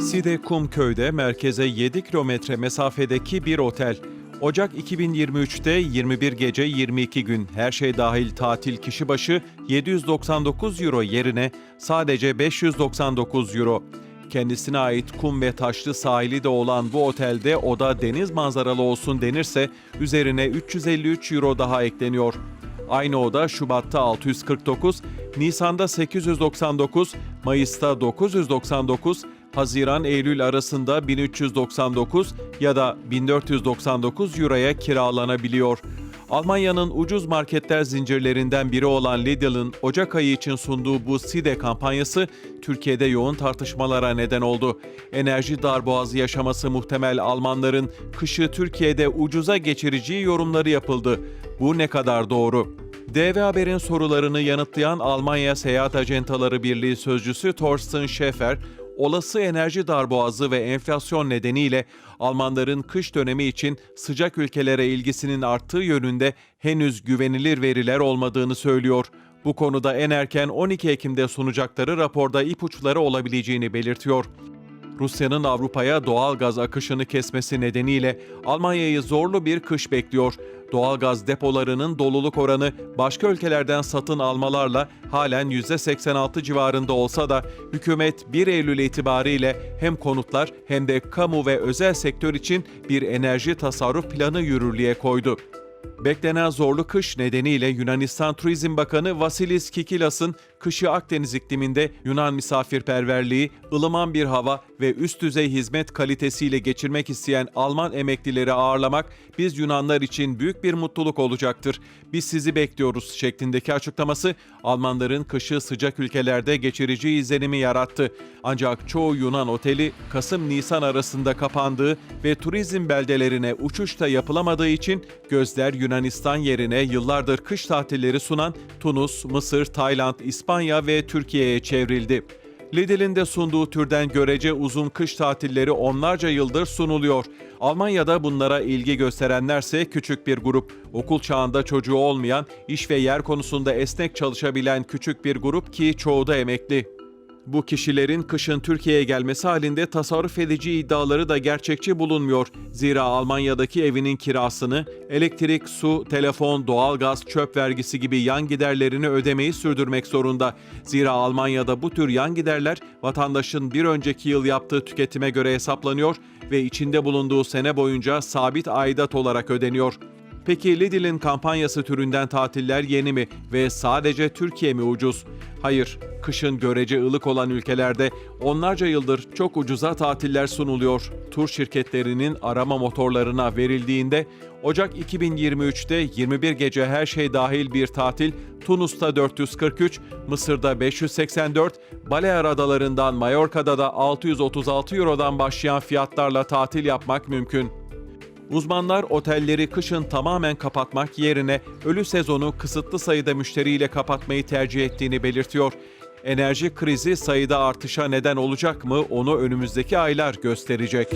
Side Kumköy'de merkeze 7 kilometre mesafedeki bir otel. Ocak 2023'te 21 gece 22 gün her şey dahil tatil kişi başı 799 euro yerine sadece 599 euro. Kendisine ait kum ve taşlı sahili de olan bu otelde oda deniz manzaralı olsun denirse üzerine 353 euro daha ekleniyor. Aynı oda Şubat'ta 649, Nisan'da 899, Mayıs'ta 999, Haziran-Eylül arasında 1399 ya da 1499 euroya kiralanabiliyor. Almanya'nın ucuz marketler zincirlerinden biri olan Lidl'ın Ocak ayı için sunduğu bu Side kampanyası Türkiye'de yoğun tartışmalara neden oldu. Enerji darboğazı yaşaması muhtemel Almanların kışı Türkiye'de ucuza geçireceği yorumları yapıldı. Bu ne kadar doğru? DV Haber'in sorularını yanıtlayan Almanya Seyahat Acentaları Birliği sözcüsü Thorsten Schäfer, olası enerji darboğazı ve enflasyon nedeniyle Almanların kış dönemi için sıcak ülkelere ilgisinin arttığı yönünde henüz güvenilir veriler olmadığını söylüyor. Bu konuda en erken 12 Ekim'de sunacakları raporda ipuçları olabileceğini belirtiyor. Rusya'nın Avrupa'ya doğal gaz akışını kesmesi nedeniyle Almanya'yı zorlu bir kış bekliyor. Doğal gaz depolarının doluluk oranı başka ülkelerden satın almalarla halen %86 civarında olsa da hükümet 1 Eylül itibariyle hem konutlar hem de kamu ve özel sektör için bir enerji tasarruf planı yürürlüğe koydu. Beklenen zorlu kış nedeniyle Yunanistan Turizm Bakanı Vasilis Kikilas'ın kışı Akdeniz ikliminde Yunan misafirperverliği, ılıman bir hava ve üst düzey hizmet kalitesiyle geçirmek isteyen Alman emeklileri ağırlamak biz Yunanlar için büyük bir mutluluk olacaktır. Biz sizi bekliyoruz şeklindeki açıklaması Almanların kışı sıcak ülkelerde geçireceği izlenimi yarattı. Ancak çoğu Yunan oteli Kasım-Nisan arasında kapandığı ve turizm beldelerine uçuş da yapılamadığı için gözler Yunanistan yerine yıllardır kış tatilleri sunan Tunus, Mısır, Tayland, İspanya ve Türkiye'ye çevrildi. Lidl'in de sunduğu türden görece uzun kış tatilleri onlarca yıldır sunuluyor. Almanya'da bunlara ilgi gösterenlerse küçük bir grup. Okul çağında çocuğu olmayan, iş ve yer konusunda esnek çalışabilen küçük bir grup ki çoğu da emekli. Bu kişilerin kışın Türkiye'ye gelmesi halinde tasarruf edici iddiaları da gerçekçi bulunmuyor. Zira Almanya'daki evinin kirasını, elektrik, su, telefon, doğalgaz, çöp vergisi gibi yan giderlerini ödemeyi sürdürmek zorunda. Zira Almanya'da bu tür yan giderler vatandaşın bir önceki yıl yaptığı tüketime göre hesaplanıyor ve içinde bulunduğu sene boyunca sabit aidat olarak ödeniyor. Peki Lidl'in kampanyası türünden tatiller yeni mi ve sadece Türkiye mi ucuz? Hayır, kışın görece ılık olan ülkelerde onlarca yıldır çok ucuza tatiller sunuluyor. Tur şirketlerinin arama motorlarına verildiğinde Ocak 2023'te 21 gece her şey dahil bir tatil Tunus'ta 443, Mısır'da 584, Balear Adalarından Mallorca'da da 636 Euro'dan başlayan fiyatlarla tatil yapmak mümkün. Uzmanlar otelleri kışın tamamen kapatmak yerine ölü sezonu kısıtlı sayıda müşteriyle kapatmayı tercih ettiğini belirtiyor. Enerji krizi sayıda artışa neden olacak mı onu önümüzdeki aylar gösterecek.